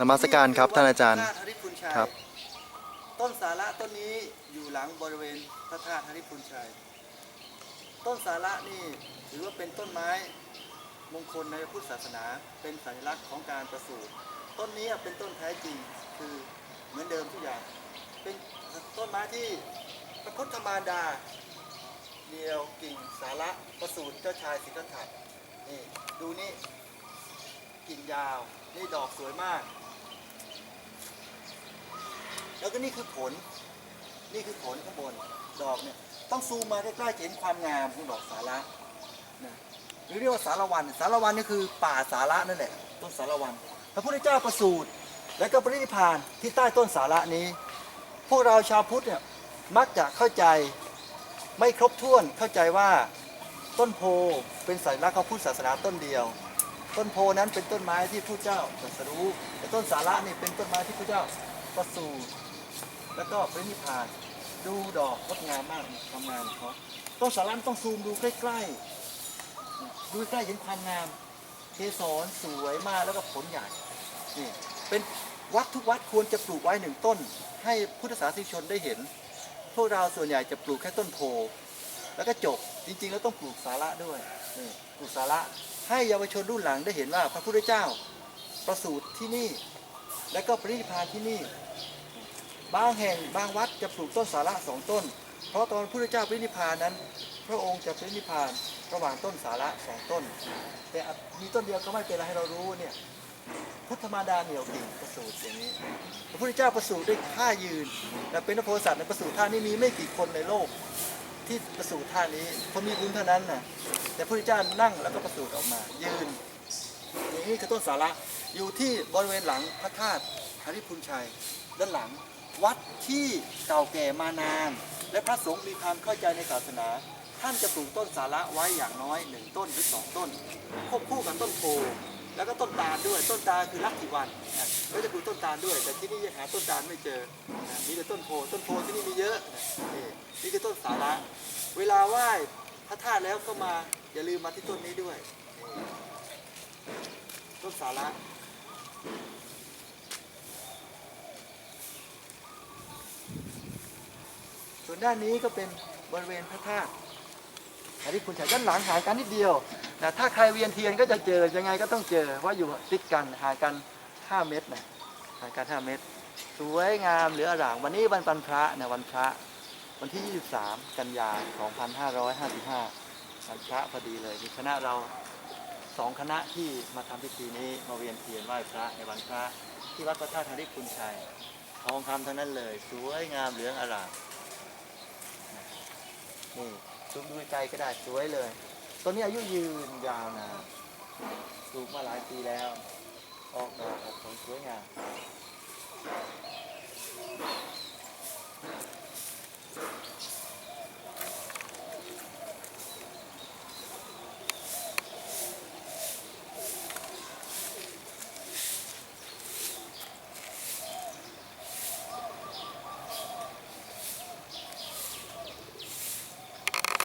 นมัสการครับท่านอาจารย์พะธตุฮริพุนชัยครับ ต้นสาระต้นนี้อยู่หลังบริเวณพระธาตุฮริพุนชัย ต้นสาระนี่ถือว่าเป็นต้นไม้มงคลในพุทธศาสนา เป็นสัญลักษณ์ของการประสูติต้นนี้เป็นต้นแท้จริงคือเหมือนเดิมทุกอย่าง เป็นต้นไม้ที่พระพุทธมารดาเดียวกิ่งสาระประสูติเจ้าชายสิทธัตถะนี่ดูนี่ กิ่งยาว นี่ดอกสวยมาก แล้วก็นี่คือผล นี่คือผลข้างบน ดอกเนี่ยต้องซูมมาใกล้ๆจะเห็นความงามของดอกสาระนะหรือเรียกว่าสารวัน สารวันนี่คือป่าสาระนั่นแหละ ต้นสารวัน พระพุทธเจ้าประสูติและก็ปรินิพพานที่ใต้ต้นสาระนี้ พวกเราชาวพุทธเนี่ยมักจะเข้าใจไม่ครบถ้วนเข้าใจว่าต้นโพเป็นสัญลักษณ์ของพุทธศาสนาต้นเดียว ต้นโพนั้นเป็นต้นไม้ที่พระเจ้าตรัสรู้แต่ต้นสาระนี่เป็นต้นไม้ที่พระเจ้าประสูติแล้วก็ปรินิพพานดูดอกงดงามมากควางามของเขาต้นสาระต้องซูมดูใกล้ๆดูใกล้เห็นความงามเกสรสวยมากแล้วก็ผลใหญ่นี่เป็นวัดทุกวัดควรจะปลูกไว้หนึ่งต้น ให้พุทธศาสนิกชนได้เห็น พวกเราส่วนใหญ่จะปลูกแค่ต้นโพแล้วก็จบจริงๆแล้วต้องปลูกสาระด้วยนี่ปลูกสาระ ให้เยาวชนรุ่นหลังได้เห็นว่าพระพุทธเจ้าประสูติที่นี่ และก็ปรินิพพานที่นี่ บางแห่งบางวัดจะปลูกต้นสาระสองต้น เพราะตอนพระพุทธเจ้าปรินิพพานนั้น พระองค์จะปรินิพพานระหว่างต้นสาระสองต้น แต่อีต้นเดียวก็ไม่เป็นไรให้เรารู้เนี่ยพุทธมารดาเหนียวกิ่งประสูติอย่างนี้ พระพุทธเจ้าประสูติด้วยท่ายืน และเป็นพระโพธิสัตว์ในประสูติท่านี้มีไม่กี่คนในโลก ที่ประสูติท่านี้คนมีบุญเท่านั้นนะ แต่พระพุทธเจ้านั่งแล้วก็ประสูติออกมา ยืนอย่างนี้คือต้นสาระอยู่ที่บริเวณหลังพระธาตุหริพุนชัยด้านหลังวัดที่เก่าแก่มานาน และพระสงฆ์มีความเข้าใจในศาสนา ท่านจะปลูกต้นสาระไว้อย่างน้อยหนึ่งต้นหรือสองต้นควบคู่กับต้นโพแล้วก็ต้นตาลด้วยต้นตาลคือลักขิวันก็จะปลูกต้นตาลด้วย แต่ที่นี่ยังหาต้นตาลไม่เจอนะมีแต่ต้นโพต้นโพที่นี่มีเยอะนี่คือต้นสาระ เวลาไหว้พระธาตุแล้วก็มา อย่าลืมมาที่ต้นนี้ด้วย ต้นสาระส่วนด้านนี้ก็เป็นบริเวณพระธาตุอันนี้คุณฉายด้านหลังหางกันนิดเดียวนะถ้าใครเวียนเทียนก็จะเจอ ยังไงก็ต้องเจอ ว่าอยู่ติดกันห่างกัน 5 เมตรนะห่างกัน 5 เมตร สวยงามเหลืออร่ามวันนี้วันปันพระนะวันพระ วันที่ 23 กันยา 2555 วันพระพอดีเลยมีคณะเราสองคณะที่มาทำพิธีนี้มาเวียนเทียนไหว้พระในวันพระที่วัดพระธาตุธริพุนชัยทองคำทั้งนั้นเลย สวยงามเหลืองอร่ามนี่ซูมดูไกลก็ได้สวยเลยต้นนี้อายุยืนยาวนานปลูกมาหลายปีแล้ว ออกดอกออกผลสวยงาม